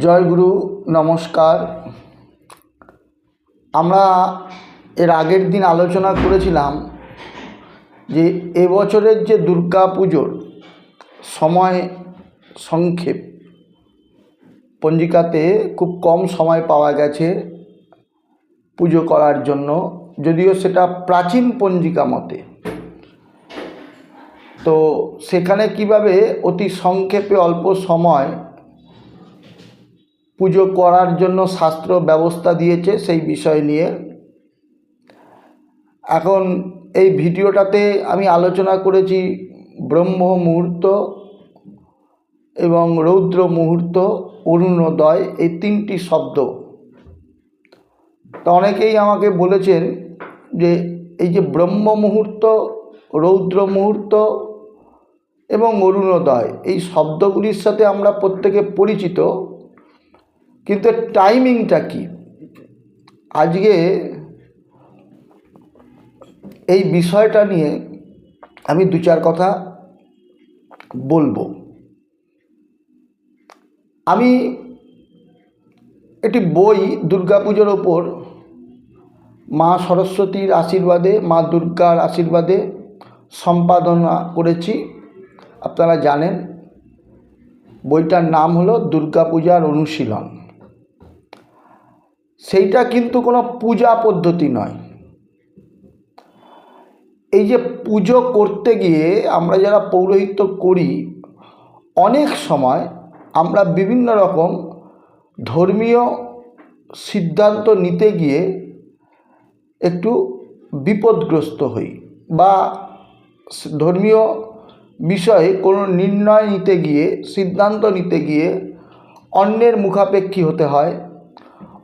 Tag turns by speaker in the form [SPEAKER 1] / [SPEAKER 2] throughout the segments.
[SPEAKER 1] জয় গুরু, নমস্কার। আমরা এর আগের দিন আলোচনা করেছিলাম যে এবছরের যে দুর্গা পুজোর সময় সংক্ষেপ, পঞ্জিকাতে খুব কম সময় পাওয়া গেছে পুজো করার জন্য, যদিও সেটা প্রাচীন পঞ্জিকা মতে। তো সেখানে কীভাবে অতি সংক্ষেপে অল্প সময় পুজো করার জন্য শাস্ত্র ব্যবস্থা দিয়েছে সেই বিষয় নিয়ে। এখন এই ভিডিওটাতে আমি আলোচনা করেছি ব্রহ্ম মুহূর্ত এবং রৌদ্র মুহূর্ত, অরুণোদয় এই তিনটি শব্দ। তো অনেকেই আমাকে বলেছেন যে এই যে ব্রহ্ম মুহূর্ত, রৌদ্র মুহূর্ত এবং অরুণোদয় এই শব্দগুলির সাথে আমরা প্রত্যেকে পরিচিত। কিন্তু টাইমিংটা কি? আজকে এই বিষয়টা নিয়ে আমি দু চার কথা বলব। আমি একটি বই দুর্গাপুজোর ওপর মা সরস্বতীর আশীর্বাদে, মা দুর্গার আশীর্বাদে সম্পাদনা করেছি। আপনারা জানেন, বইটার নাম হলো দুর্গাপূজার অনুশীলন। সেইটা কিন্তু কোনো পূজা পদ্ধতি নয়। এই যে পুজো করতে গিয়ে আমরা যারা পৌরোহিত্য করি, অনেক সময় আমরা বিভিন্ন রকম ধর্মীয় সিদ্ধান্ত নিতে গিয়ে একটু বিপদগ্রস্ত হই বা ধর্মীয় বিষয়ে কোনো নির্ণয় নিতে গিয়ে, সিদ্ধান্ত নিতে গিয়ে অন্যের মুখাপেক্ষী হতে হয়।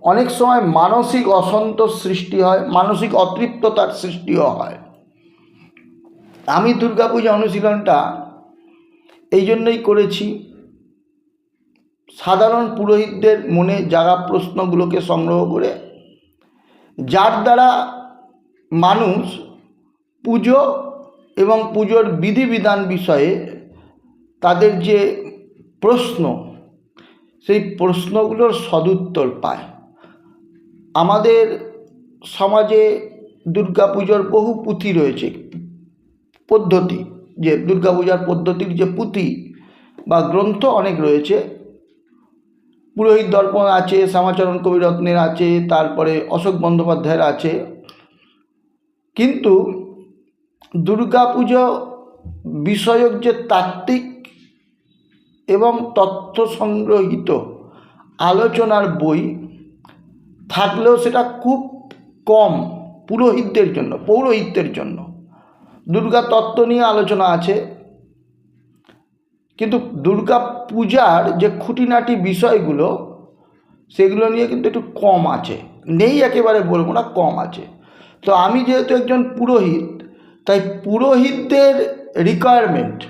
[SPEAKER 1] অনেক সময় মানসিক অসন্তোষ সৃষ্টি হয়, মানসিক অতৃপ্ততার সৃষ্টিও হয়। আমি দুর্গাপূজা অনুশীলনটা এই জন্যই করেছি। সাধারণ পুরোহিতদের মনে জাগা প্রশ্নগুলোকে সংগ্রহ করে, যার দ্বারা মানুষ পুজো এবং পুজোর বিধিবিধান বিষয়ে তাদের যে প্রশ্ন, সেই প্রশ্নগুলোর সদুত্তর পায়। আমাদের সমাজে দুর্গাপুজোর বহু পুঁথি রয়েছে। পদ্ধতি, যে দুর্গাপূজার পদ্ধতির যে পুঁথি বা গ্রন্থ অনেক রয়েছে। পুরোহিত দর্পণ আছে, শ্যামাচরণ কবিরত্নের আছে, তারপরে অশোক বন্দ্যোপাধ্যায়ের আছে। কিন্তু দুর্গাপুজো বিষয়ক যে তাত্ত্বিক এবং তথ্য সংগ্রহিত আলোচনার বই থাকলেও সেটা খুব কম পুরোহিতদের জন্য পৌরোহিত্যের জন্য। দুর্গা তত্ত্ব নিয়ে আলোচনা আছে। কিন্তু দুর্গা পূজার যে খুঁটিনাটি বিষয়গুলো, সেগুলো নিয়ে কিন্তু একটু কম আছে। নেই একেবারে বলব না, কম আছে। তো আমি যেহেতু একজন পুরোহিত, তাই পুরোহিতদের রিকোয়ারমেন্ট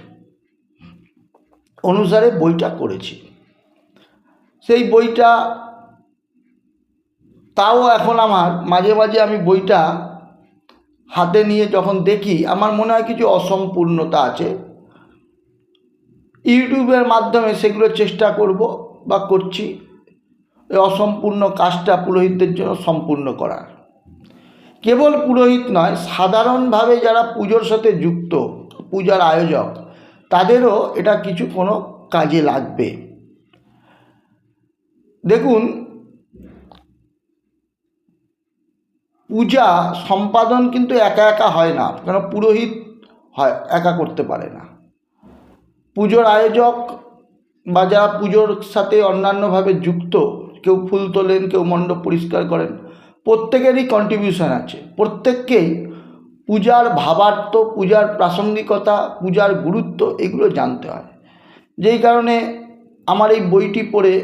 [SPEAKER 1] অনুসারে বইটা করেছি। সেই বইটা তাও এখন আমার মাঝে মাঝে আমি বইটা হাতে নিয়ে যখন দেখি, আমার মনে হয় কিছু অসম্পূর্ণতা আছে। ইউটিউবের মাধ্যমে সেগুলো চেষ্টা করব বা করছি। এই অসম্পূর্ণ কাজটা পুরোহিতদের জন্য সম্পূর্ণ করার। কেবল পুরোহিত নয়, সাধারণভাবে যারা পুজোর সাথে যুক্ত, পূজার আয়োজক, তাদেরও এটা কিছু কোনো কাজে লাগবে। দেখুন পূজা সম্পাদন কিন্তু একা একা হয় না, কেন পুরোহিত হয়, একা করতে পারে না। পুজোর আয়োজক বা যারা পুজোর সাথে অন্যান্যভাবে যুক্ত, কেউ ফুল তোলেন, কেউ মণ্ডপ পরিষ্কার করেন, প্রত্যেকেরই কন্ট্রিবিউশন আছে। প্রত্যেককেই পূজার ভাবার্থ, পূজার প্রাসঙ্গিকতা, পূজার গুরুত্ব এগুলো জানতে হয়। যেই কারণে আমার এই বইটি পড়ে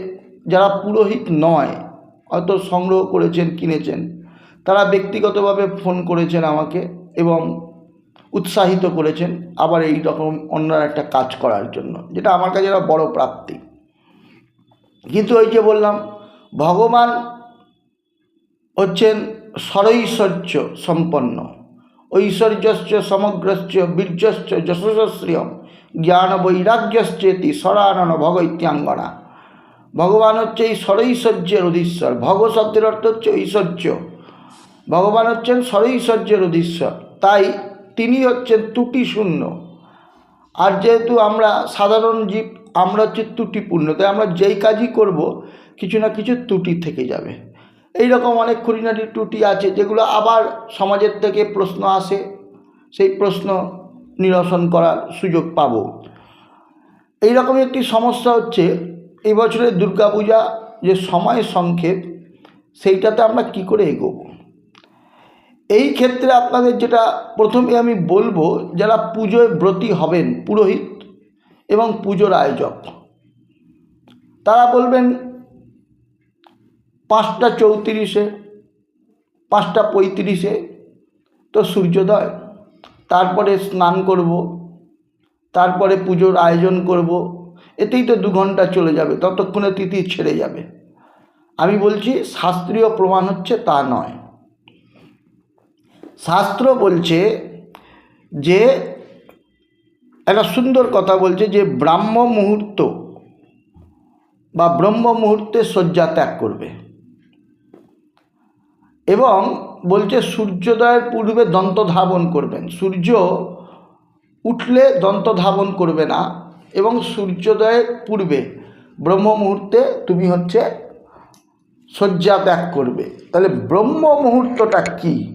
[SPEAKER 1] যারা পুরোহিত নয়, হয়তো সংগ্রহ করেছেন, কিনেছেন তারা ব্যক্তিগতভাবে ফোন করেছেন আমাকে এবং উৎসাহিত করেছেন আবার এই রকম অন্য একটা কাজ করার জন্য, যেটা আমার কাছে একটা বড় প্রাপ্তি। কিন্তু ওই যে বললাম, ভগবান হচ্ছেন সরৈশ্বর্য সম্পন্ন। ঐশ্বর্যশ্চ, সমগ্রশ্চ, বীর্যশ্চ যশস্রিয়ম জ্ঞান বৈরাগ্যশ্চেতি সরানন ভগ ইত্যাঙ্গনা ভগবান হচ্ছে এই স্বরৈশ্বর্যের অধীশ্বর। ভগ শব্দের অর্থ হচ্ছে ঐশ্বর্য। ভগবান হচ্ছেন স্বরৈশ্বর্যের অধীশ্বর তাই তিনি হচ্ছেন ত্রুটি শূন্য। আর যেহেতু আমরা সাধারণ জীব, আমরা হচ্ছে ত্রুটিপূর্ণ, তাই আমরা যেই কাজই করব, কিছু না কিছু ত্রুটি থেকে যাবে। এই রকম অনেক খুঁটিনাটি ত্রুটি আছে, যেগুলো আবার সমাজের থেকে প্রশ্ন আসে, সেই প্রশ্ন নিরসন করার সুযোগ পাবো। এইরকম একটি সমস্যা হচ্ছে, এই বছরের দুর্গাপূজা যে সময় সংক্ষেপ, সেইটাতে আমরা কি করে এগোবো? এই ক্ষেত্রে আপনাদের যেটা প্রথমে আমি বলব, যারা পুজোয় ব্রতী হবেন, পুরোহিত এবং পুজোর আয়োজক, তারা বলবেন পাঁচটা চৌত্রিশে, পাঁচটা পঁয়ত্রিশে তো সূর্যোদয়, তারপরে স্নান করব, তারপরে পুজোর আয়োজন করব, এতেই তো দু ঘণ্টা চলে যাবে, ততক্ষণে তিথি ছেড়ে যাবে। আমি বলছি শাস্ত্রীয় প্রমাণ হচ্ছে তা নয়। শাস্ত্র বলছে যে, একটা সুন্দর কথা বলছে যে, ব্রাহ্ম মুহূর্ত বা ব্রহ্ম মুহূর্তে শয্যা ত্যাগ করবে। এবং বলছে সূর্যোদয়ের পূর্বে দন্ত ধাবন করবেন। সূর্য উঠলে দন্ত ধাবন করবে না এবং সূর্যোদয়ের পূর্বে ব্রহ্ম মুহূর্তে তুমি হচ্ছে শয্যা ত্যাগ করবে। তাহলে ব্রহ্ম মুহূর্তটা কী?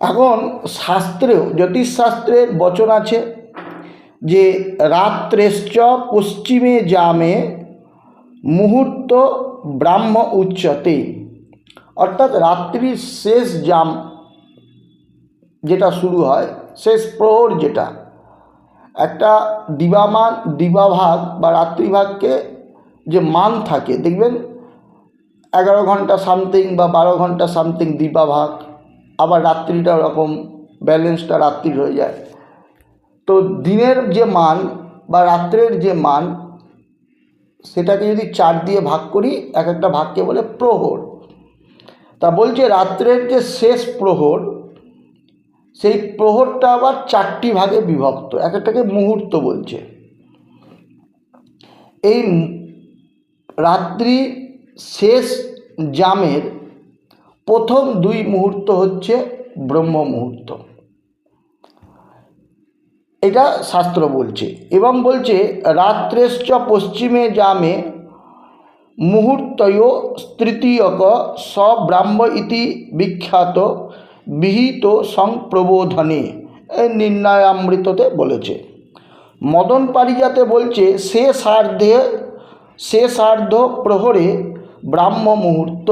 [SPEAKER 1] এখন শাস্ত্রেও জ্যোতিষশাস্ত্রের বচন আছে যে, রাত্রেশ্চ পশ্চিমে জামে মুহূর্ত ব্রাহ্ম উচ্চতে। অর্থাৎ রাত্রির শেষ জাম যেটা শুরু হয়, শেষ প্রহর যেটা, একটা দিবামান, দিবাভাগ বা রাত্রিভাগকে যে মান থাকে, দেখবেন এগারো ঘণ্টা সামথিং বা বারো ঘণ্টা সামথিং দিবাভাগ। আবার রাত্রিটা ওরকম ব্যালেন্সটা রাত্রির হয়ে যায়। তো দিনের যে মান বা রাত্রের যে মান, সেটাকে যদি চার দিয়ে ভাগ করি, এক একটা ভাগকে বলে প্রহর। তা বলছে রাত্রের যে শেষ প্রহর, সেই প্রহরটা আবার চারটি ভাগে বিভক্ত, এক একটাকে মুহূর্ত বলছে। এই রাত্রি শেষ জামের প্রথম দুই মুহূর্ত হচ্ছে ব্রহ্ম মুহূর্ত। এটা শাস্ত্র বলছে। এবং বলছে, রাত্রেশ্চ পশ্চিমে জামে মুহূর্তয় তৃতীয়ক সব্রাহ্ম ইতি বিখ্যাত বিহিত সংপ্রবোধনে নির্ণয়ামৃততে বলেছে। মদন পারিজাতে বলছে শেষার্ধে শেষার্ধ প্রহরে ব্রাহ্ম মুহূর্ত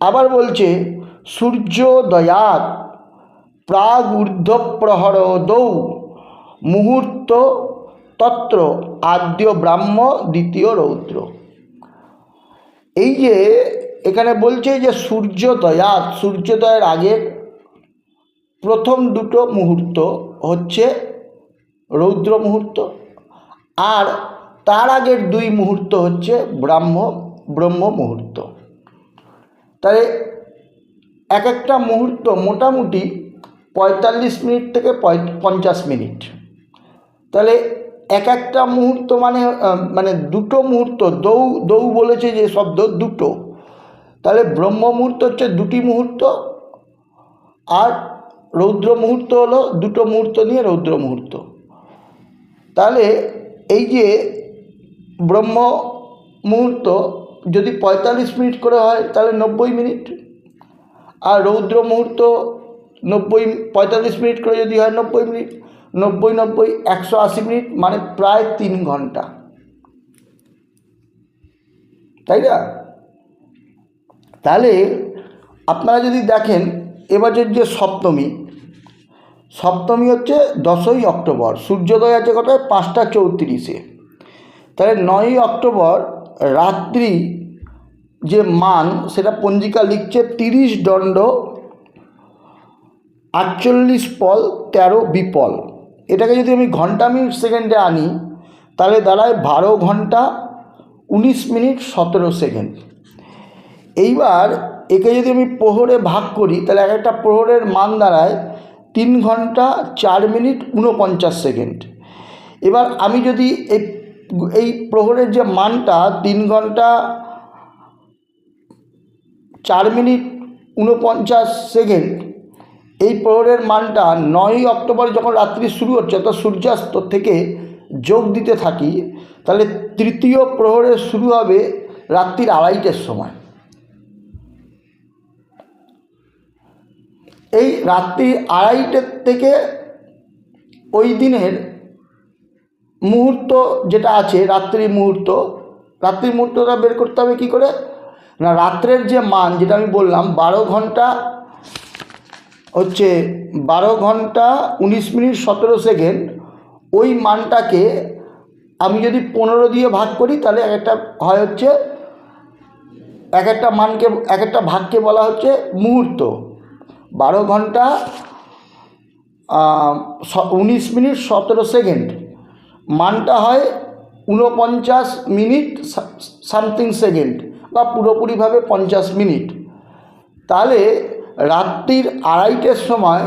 [SPEAKER 1] আবার বলছে সূর্যোদয়াত প্রাগ ঊর্ধ্বপ্রহর দৌ মুহূর্ত তত্র আদ্য ব্রাহ্ম দ্বিতীয় রৌদ্র। এই যে এখানে বলছে যে সূর্যোদয়াত সূর্যোদয়ের আগের প্রথম দুটো মুহূর্ত হচ্ছে রৌদ্র মুহূর্ত আর তার আগের দুই মুহূর্ত হচ্ছে ব্রাহ্ম, ব্রহ্ম মুহূর্ত। তাহলে এক একটা মুহূর্ত মোটামুটি পঁয়তাল্লিশ মিনিট থেকে পঞ্চাশ মিনিট। তাহলে এক একটা মুহূর্ত মানে মানে দুটো মুহূর্ত, দৌ দৌ বলেছে যে শব্দ দুটো। তাহলে ব্রহ্ম মুহূর্ত হচ্ছে দুটি মুহূর্ত আর রৌদ্র মুহূর্ত হলো দুটো মুহূর্ত নিয়ে রৌদ্র মুহূর্ত। তাহলে এই যে ব্রহ্ম মুহূর্ত যদি পঁয়তাল্লিশ মিনিট করে হয়, তাহলে নব্বই মিনিট। আর রৌদ্র মুহূর্ত নব্বই, পঁয়তাল্লিশ মিনিট করে যদি হয় নব্বই মিনিট, নব্বই নব্বই, একশো আশি মিনিট মানে প্রায় তিন ঘণ্টা। তাই না? তাহলে আপনারা যদি দেখেন এবছর যে সপ্তমী সপ্তমী হচ্ছে দশই অক্টোবর, সূর্যোদয় আছে কত পাঁচটা চৌত্রিশে। তাহলে নয়ই অক্টোবর রাত্রি যে মান, সেটা পঞ্জিকা লিখছে তিরিশ দণ্ড, আটচল্লিশ পল, তেরো বিপল। এটাকে যদি আমি ঘণ্টা মিনিট সেকেন্ডে আনি, তাহলে দাঁড়ায় বারো ঘণ্টা উনিশ মিনিট সতেরো সেকেন্ড। এইবার একে যদি আমি প্রহরে ভাগ করি, তাহলে এক একটা প্রহরের মান দাঁড়ায় তিন ঘণ্টা চার মিনিট উনপঞ্চাশ সেকেন্ড। এবার আমি যদি এই এই প্রহরের যে মানটা তিন ঘণ্টা চার মিনিট উনপঞ্চাশ সেকেন্ড, এই প্রহরের মানটা নয়ই অক্টোবর যখন রাত্রি শুরু হচ্ছে, অর্থাৎ সূর্যাস্ত থেকে যোগ দিতে থাকি, তাহলে তৃতীয় প্রহরের শুরু হবে রাত্রির আড়াইটের সময়। এই রাত্রি আড়াইটের থেকে ওই দিনের মুহূর্ত যেটা আছে, রাত্রি মুহূর্ত, রাত্রি মুহূর্তটা বের করতে হবে কী করে? না, রাত্রের যে মান, যেটা আমি বললাম, বারো ঘণ্টা হচ্ছে বারো ঘণ্টা উনিশ মিনিট সতেরো সেকেন্ড, ওই মানটাকে আমি যদি পনেরো দিয়ে ভাগ করি, তাহলে এক একটা হয় হচ্ছে, এক একটা মানকে, এক একটা ভাগকে বলা হচ্ছে মুহূর্ত। বারো ঘণ্টা উনিশ মিনিট সতেরো সেকেন্ড। মানটা হয় ঊনপঞ্চাশ মিনিট সামথিং সেকেন্ড বা পুরোপুরিভাবে পঞ্চাশ মিনিট। তাহলে রাত্রির আড়াইটের সময়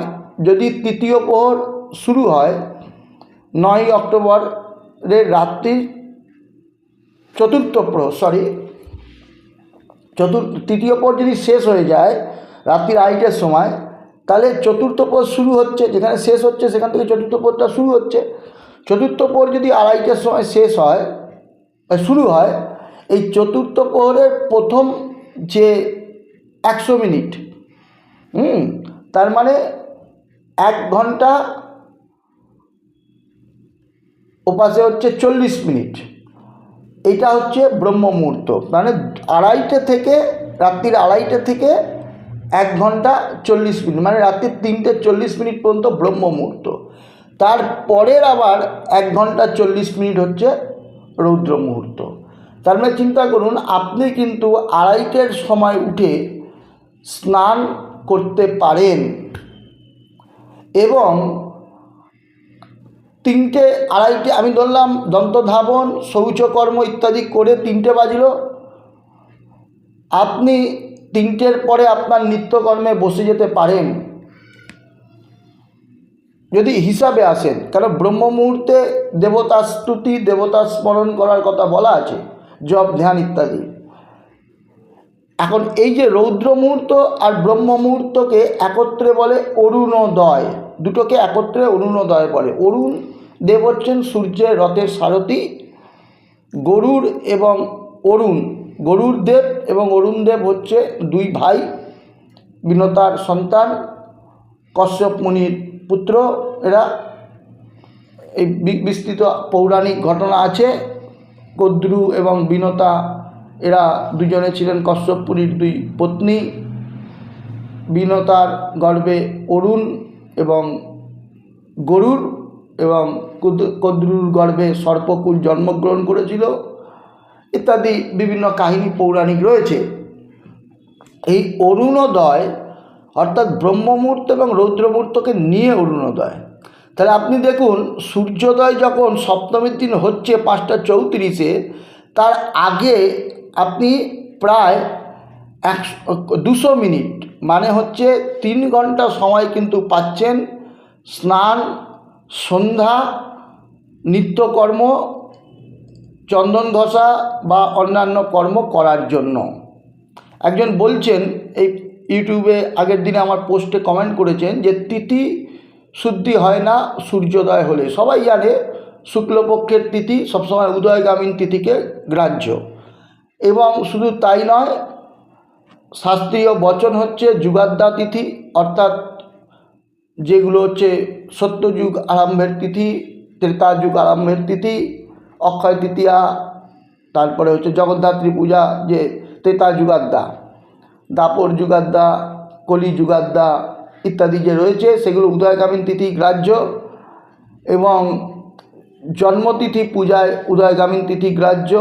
[SPEAKER 1] যদি তৃতীয় প্রহর শুরু হয় নয় অক্টোবরের রাত্রির চতুর্থ প্রহর সরি চতুর্থ, তৃতীয় প্রহর যদি শেষ হয়ে যায় রাত্রির আড়াইটের সময়, তাহলে চতুর্থ প্রহর শুরু হচ্ছে, যেখানে শেষ হচ্ছে সেখান থেকে চতুর্থ প্রহরটা শুরু হচ্ছে। চতুর্থ প্রহর যদি আড়াইটের সময় শেষ হয় শুরু হয়, এই চতুর্থ প্রহরের প্রথম যে একশো মিনিট, হুম, তার মানে এক ঘণ্টা ওপাশে হচ্ছে চল্লিশ মিনিট। এটা হচ্ছে ব্রহ্ম মুহূর্ত মানে আড়াইটে থেকে, রাত্রির আড়াইটে থেকে এক ঘণ্টা চল্লিশ মিনিট মানে রাত্রির তিনটে চল্লিশ মিনিট পর্যন্ত ব্রহ্ম মুহূর্ত তারপরের আবার এক ঘণ্টা চল্লিশ মিনিট হচ্ছে রৌদ্র মুহূর্ত। তার মানে চিন্তা করুন, আপনি কিন্তু আড়াইটের সময় উঠে স্নান করতে পারেন এবং তিনটে, আড়াইটে, আমি ধরলাম দন্তধাবন, শৌচকর্ম ইত্যাদি করে তিনটে বাজলো। আপনি তিনটের পরে আপনার নিত্যকর্মে বসে যেতে পারেন। যদি হিসাবে আসেন কারণ ব্রহ্ম মুহূর্তে দেবতা স্তুতি, দেবতা স্মরণ করার কথা বলা আছে? জপ, ধ্যান ইত্যাদি। এখন এই যে রৌদ্র মুহূর্ত আর ব্রহ্ম মুহূর্তকে একত্রে বলে অরুণোদয়। দুটোকে একত্রে অরুণোদয় বলে। অরুণ দেব হচ্ছেন সূর্যের রথের সারথি গরুর এবং অরুণ। গরুর দেব এবং অরুণ দেব হচ্ছে দুই ভাই, বিনতার সন্তান, কশ্যপ মুনির পুত্র, এরা এই বিস্তৃত পৌরাণিক ঘটনা আছে। কদ্রু এবং বিনতা, এরা দুজনে ছিলেন কশ্যপ মুনির দুই পত্নী। বিনতার গর্ভে অরুণ এবং গরুর এবং কুদ- কদ্রুর গর্ভে সর্পকুল জন্মগ্রহণ করেছিল। ইত্যাদি বিভিন্ন কাহিনী পৌরাণিক রয়েছে। এই অরুণোদয় অর্থাৎ ব্রহ্মমূর্ত এবং রৌদ্রমূর্তকে নিয়ে অরুণোদয়। তাহলে আপনি দেখুন, সূর্যোদয় যখন সপ্তমীর দিন হচ্ছে পাঁচটা চৌত্রিশে, তার আগে আপনি প্রায় একশো দুশো মিনিট মানে হচ্ছে তিন ঘণ্টা সময় কিন্তু পাচ্ছেন স্নান, সন্ধ্যা, নিত্যকর্ম, চন্দন ঘষা বা অন্যান্য কর্ম করার জন্য। একজন বলছেন, এই ইউটিউবে আগের দিনে আমার পোস্টে কমেন্ট করেছেন যে তিথি শুদ্ধি হয় না, সূর্যোদয় হলে। সবাই জানে শুক্লপক্ষের তিথি সবসময় উদয়গামীন তিথিকে গ্রাহ্য। এবং শুধু তাই নয়, শাস্ত্রীয় বচন হচ্ছে যুগাদ্দা তিথি, অর্থাৎ যেগুলো হচ্ছে সত্যযুগ আরম্ভের তিথি ত্রেতা যুগ আরম্ভের তিথি, অক্ষয় তৃতীয়া, তারপরে হচ্ছে জগদ্ধাত্রী পূজা, যে ত্রেতা যুগাদ্দা দাপর যুগাদ্দা, কলি যুগাদ্দা ইত্যাদি যে রয়েছে, সেগুলো উদয়কামীন তিথি গ্রাহ্য এবং জন্মতিথি পূজায় উদয়গামী তিথি গ্রাহ্য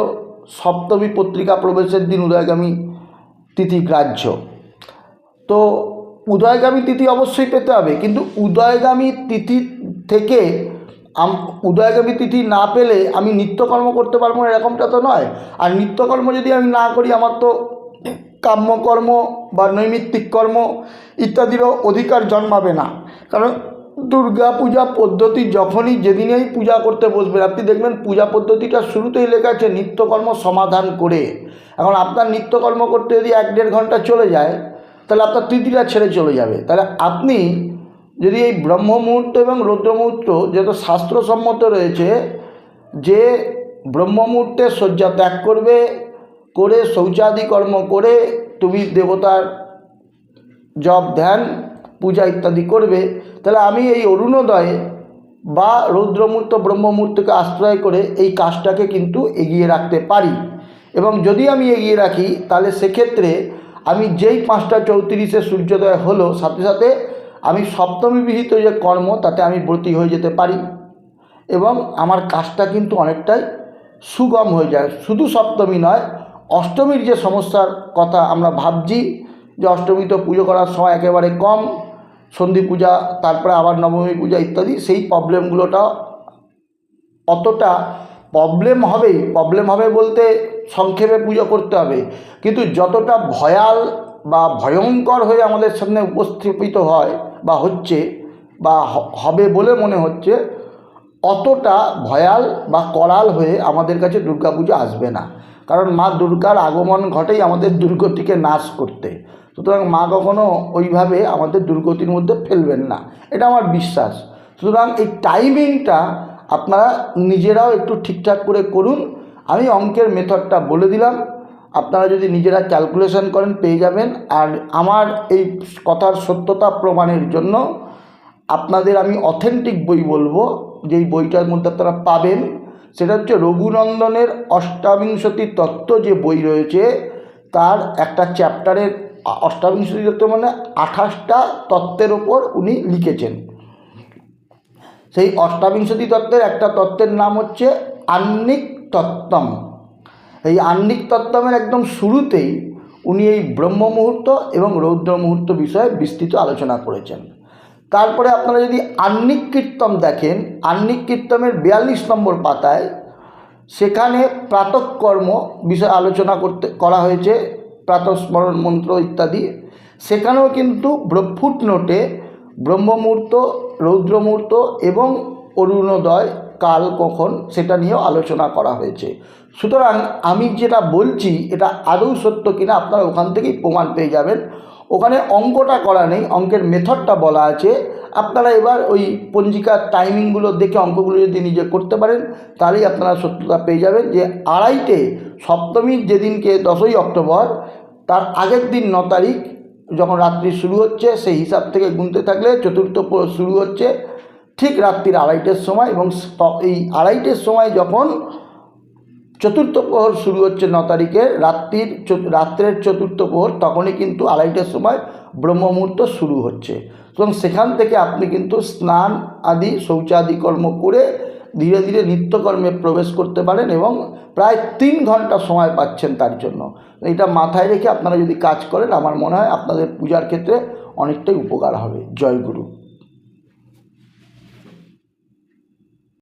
[SPEAKER 1] সপ্তমী পত্রিকা প্রবেশের দিন উদয়গামী তিথি গ্রাহ্য তো উদয়গামী তিথি অবশ্যই পেতে হবে, কিন্তু উদয়গামী তিথি থেকে উদয়গামী তিথি না পেলে আমি নিত্যকর্ম করতে পারব এরকমটা তো নয়। আর নিত্যকর্ম যদি আমি না করি, আমার তো কাম্যকর্ম বা নৈমিত্তিক কর্ম ইত্যাদিরও অধিকার জন্মাবে না। কারণ দুর্গা পূজা পদ্ধতি যখনই যেদিনেই পূজা করতে বসবেন, আপনি দেখবেন পূজা পদ্ধতিটা শুরুতেই লেখা আছে, নিত্যকর্ম সমাধান করে। এখন আপনার নিত্যকর্ম করতে যদি এক দেড় ঘণ্টা চলে যায়, তাহলে আপনার তৃতীয়টা ছেড়ে চলে যাবে। তাহলে আপনি যদি এই ব্রহ্ম মুহূর্ত এবং রৌদ্র মুহূর্ত যেহেতু শাস্ত্রসম্মত রয়েছে, যে ব্রহ্ম মুহূর্তে শয্যা ত্যাগ করবে করে, শৌচাদি কর্ম করে তুমি দেবতার জপ, ধ্যান, পূজা ইত্যাদি করবে, তাহলে আমি এই অরুণোদয়ে বা রৌদ্রমূর্ত, ব্রহ্মমূর্তকে আশ্রয় করে এই কাজটাকে কিন্তু এগিয়ে রাখতে পারি। এবং যদি আমি এগিয়ে রাখি, তাহলে সেক্ষেত্রে আমি যেই পাঁচটা চৌত্রিশে সূর্যোদয় হলো, সাথে সাথে আমি সপ্তমী বিহিত যে কর্ম, তাতে আমি ব্রতী হয়ে যেতে পারি। এবং আমার কাজটা কিন্তু অনেকটাই সুগম হয়ে যায়। শুধু সপ্তমী নয় অষ্টমীর যে সমস্যার কথা আমরা ভাবছি, যে অষ্টমী তো পুজো করার সময় একেবারে কম, সন্ধি পূজা, তারপরে আবার নবমী পূজা ইত্যাদি, সেই প্রবলেমগুলোটা অতটা প্রবলেম হবে প্রবলেম হবে বলতে সংক্ষেপে পুজো করতে হবে। কিন্তু যতটা ভয়াল বা ভয়ঙ্কর হয়ে আমাদের সামনে উপস্থাপিত হয় বা হচ্ছে বা হবে বলে মনে হচ্ছে, অতটা ভয়াল বা করাল হয়ে আমাদের কাছে দুর্গাপূজা আসবে না। কারণ মা দুর্গার আগমন ঘটেই আমাদের দুর্গতিকে নাশ করতে। সুতরাং মা কখনো ওইভাবে আমাদের দুর্গতির মধ্যে ফেলবেন না। এটা আমার বিশ্বাস। সুতরাং এই টাইমিংটা আপনারা নিজেরাও একটু ঠিকঠাক করে করুন। আমি অঙ্কের মেথডটা বলে দিলাম। আপনারা যদি নিজেরা ক্যালকুলেশন করেন পেয়ে যাবেন। আর আমার এই কথার সত্যতা প্রমাণের জন্য আপনাদের আমি অথেন্টিক বই বলব। যেই বইটার মধ্যে আপনারা পাবেন সেটা হচ্ছে রঘুনন্দনের অষ্টাবিংশতি তত্ত্ব যে বই রয়েছে, তার একটা চ্যাপ্টারের অষ্টাবিংশতি তত্ত্ব মানে আঠাশটা তত্ত্বের ওপর উনি লিখেছেন। সেই অষ্টাবিংশতি তত্ত্বের একটা তত্ত্বের নাম হচ্ছে আন্নিক তত্ত্বম। এই আন্নিক তত্ত্বমের একদম শুরুতেই উনি এই ব্রহ্ম মুহূর্ত এবং রৌদ্র মুহূর্ত বিষয়ে বিস্তৃত আলোচনা করেছেন। তারপরে আপনারা যদি আন্নিক কীর্তন দেখেন আন্নিক কীর্তনের বিয়াল্লিশ নম্বর পাতায় সেখানে প্রাতকর্ম বিষয়ে আলোচনা করতে, করা হয়েছে, প্রাতঃস্মরণ মন্ত্র ইত্যাদি। সেখানেও কিন্তু ফুট নোটে ব্রহ্মমূর্ত, রৌদ্রমূর্ত এবং অরুণোদয়, কাল কখন সেটা নিয়েও আলোচনা করা হয়েছে। সুতরাং আমি যেটা বলছি, এটা আদৌ সত্য কিনা আপনারা ওখান থেকেই প্রমাণ পেয়ে যাবেন। ওখানে অঙ্কটা করা নেই, অঙ্কের মেথডটা বলা আছে। আপনারা এবার ওই পঞ্জিকার টাইমিংগুলো দেখে অঙ্কগুলো যদি নিজে করতে পারেন, তাহলেই আপনারা সত্যতা পেয়ে যাবেন যে আড়াইটে সপ্তমীর যেদিনকে দশই অক্টোবর, তার আগের দিন ন তারিখ যখন রাত্রি শুরু হচ্ছে, সেই হিসাব থেকে গুনতে থাকলে চতুর্থ শুরু হচ্ছে ঠিক রাত্রির আড়াইটের সময় এবং এই আড়াইটের সময় যখন চতুর্থ প্রহর শুরু হচ্ছে ন তারিখে। রাত্রির রাত্রের চতুর্থ প্রহর, তখনই কিন্তু আড়াইটার সময় ব্রহ্ম মুহূর্ত শুরু হচ্ছে। এবং সেখান থেকে আপনি কিন্তু স্নান আদি, শৌচাদি কর্ম করে ধীরে ধীরে নিত্যকর্মে প্রবেশ করতে পারেন এবং প্রায় তিন ঘণ্টা সময় পাচ্ছেন তার জন্য। এটা মাথায় রেখে আপনারা যদি কাজ করেন, আমার মনে হয় আপনাদের পূজার ক্ষেত্রে অনেকটাই উপকার হবে। জয় গুরু।